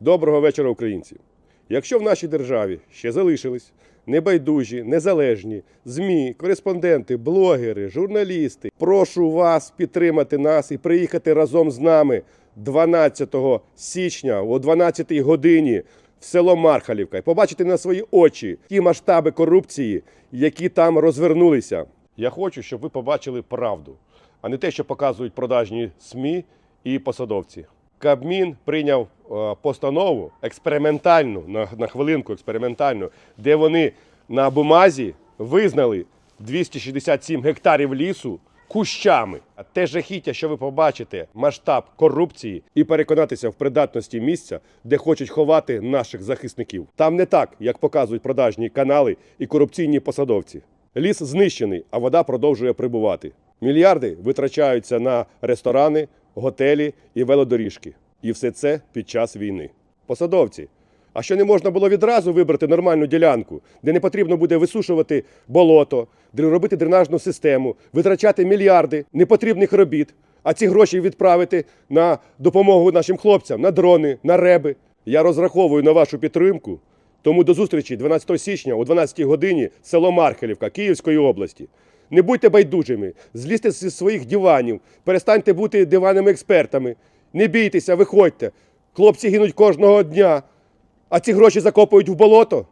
Доброго вечора, українці! Якщо в нашій державі ще залишились небайдужі, незалежні ЗМІ, кореспонденти, блогери, журналісти, прошу вас підтримати нас і приїхати разом з нами 12 січня о 12 годині в село Мархалівка і побачити на свої очі ті масштаби корупції, які там розвернулися. Я хочу, щоб ви побачили правду, а не те, що показують продажні СМІ і посадовці. Кабмін прийняв е, постанову експериментальну на, на хвилинку експериментальну, де вони на бумазі визнали 267 гектарів лісу кущами. А те жахіття, що ви побачите, масштаб корупції і переконатися в придатності місця, де хочуть ховати наших захисників. Там не так, як показують продажні канали і корупційні посадовці. Ліс знищений, а вода продовжує прибувати. Мільярди витрачаються на ресторани, готелі і велодоріжки. І все це під час війни. Посадовці. А що не можна було відразу вибрати нормальну ділянку, де не потрібно буде висушувати болото, робити дренажну систему, витрачати мільярди непотрібних робіт, а ці гроші відправити на допомогу нашим хлопцям, на дрони, на реби. Я розраховую на вашу підтримку. Тому до зустрічі 12 січня о 12 годині село Мархелівка Київської області. Не будьте байдужими, злізьте зі своїх диванів, перестаньте бути диванними експертами. Не бійтеся, виходьте. Хлопці гинуть кожного дня, а ці гроші закопують в болото.